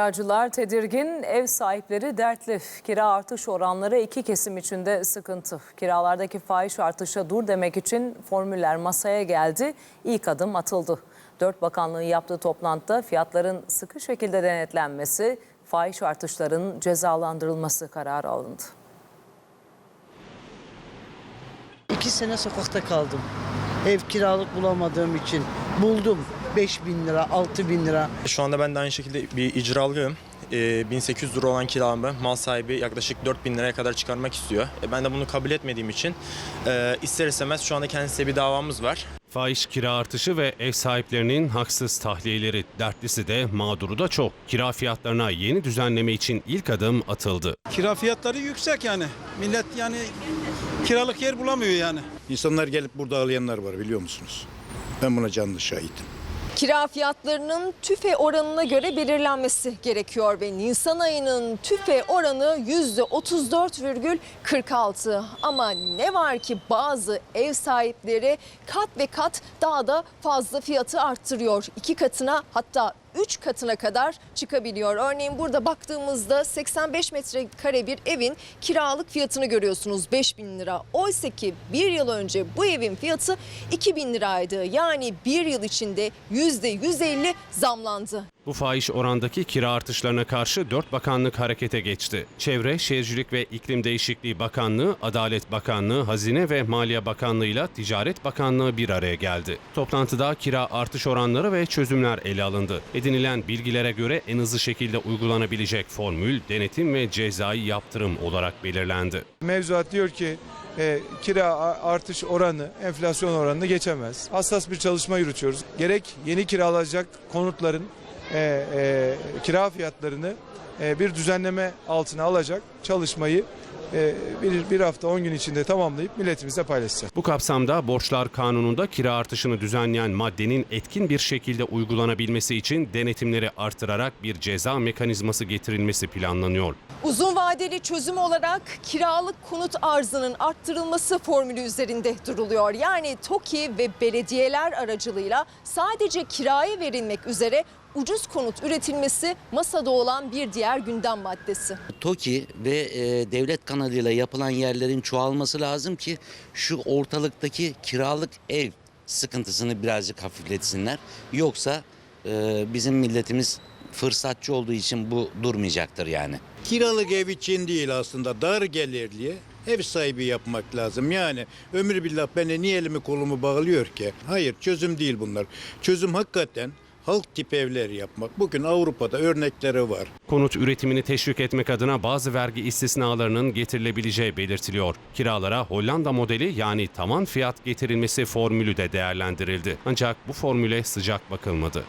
Kiracılar tedirgin, ev sahipleri dertli. Kira artış oranları iki kesim içinde sıkıntı. Kiralardaki fahiş artışa dur demek için formüller masaya geldi. İlk adım atıldı. Dört bakanlığın yaptığı toplantıda fiyatların sıkı şekilde denetlenmesi, fahiş artışların cezalandırılması kararı alındı. İki sene sokakta kaldım. Ev kiralık bulamadığım için buldum. 5 bin lira, 6 bin lira. Şu anda ben de aynı şekilde bir icralıyım. Ee, 1800 lira olan kiramı mal sahibi yaklaşık 4000 liraya kadar çıkarmak istiyor. E, ben de bunu kabul etmediğim için e, ister istemez şu anda kendisiyle bir davamız var. Fahiş kira artışı ve ev sahiplerinin haksız tahliyeleri dertlisi de mağduru da çok. Kira fiyatlarına yeni düzenleme için ilk adım atıldı. Kira fiyatları yüksek yani. Millet yani kiralık yer bulamıyor yani. İnsanlar gelip burada ağlayanlar var biliyor musunuz? Ben buna canlı şahitim. Kira fiyatlarının tüfe oranına göre belirlenmesi gerekiyor ve Nisan ayının tüfe oranı %34,46. Ama ne var ki bazı ev sahipleri kat ve kat daha da fazla fiyatı arttırıyor. İki katına hatta 3 katına kadar çıkabiliyor. Örneğin burada baktığımızda 85 metrekare bir evin kiralık fiyatını görüyorsunuz 5 bin lira. Oysa ki bir yıl önce bu evin fiyatı 2 bin liraydı. Yani bir yıl içinde %150 zamlandı. Bu fahiş orandaki kira artışlarına karşı dört bakanlık harekete geçti. Çevre, Şehircilik ve İklim Değişikliği Bakanlığı, Adalet Bakanlığı, Hazine ve Maliye Bakanlığı ile Ticaret Bakanlığı bir araya geldi. Toplantıda kira artış oranları ve çözümler ele alındı. Edinilen bilgilere göre en hızlı şekilde uygulanabilecek formül, denetim ve cezai yaptırım olarak belirlendi. Mevzuat diyor ki e, kira artış oranı enflasyon oranını geçemez. Hassas bir çalışma yürütüyoruz. Gerek yeni kiralanacak konutların e, e, kira fiyatlarını e, bir düzenleme altına alacak çalışmayı bir, bir hafta 10 gün içinde tamamlayıp milletimizle paylaşacağız. Bu kapsamda Borçlar Kanunu'nda kira artışını düzenleyen maddenin etkin bir şekilde uygulanabilmesi için denetimleri artırarak bir ceza mekanizması getirilmesi planlanıyor. Uzun vadeli çözüm olarak kiralık konut arzının arttırılması formülü üzerinde duruluyor. Yani TOKİ ve belediyeler aracılığıyla sadece kiraya verilmek üzere ucuz konut üretilmesi masada olan bir diğer gündem maddesi. TOKİ ve e, devlet kanalıyla yapılan yerlerin çoğalması lazım ki şu ortalıktaki kiralık ev sıkıntısını birazcık hafifletsinler. Yoksa e, bizim milletimiz fırsatçı olduğu için bu durmayacaktır yani. Kiralık ev için değil aslında dar gelirliye ev sahibi yapmak lazım. Yani ömür billah beni niye elimi kolumu bağlıyor ki? Hayır çözüm değil bunlar. Çözüm hakikaten halk tip evler yapmak. Bugün Avrupa'da örnekleri var. Konut üretimini teşvik etmek adına bazı vergi istisnalarının getirilebileceği belirtiliyor. Kiralara Hollanda modeli yani tavan fiyat getirilmesi formülü de değerlendirildi. Ancak bu formüle sıcak bakılmadı.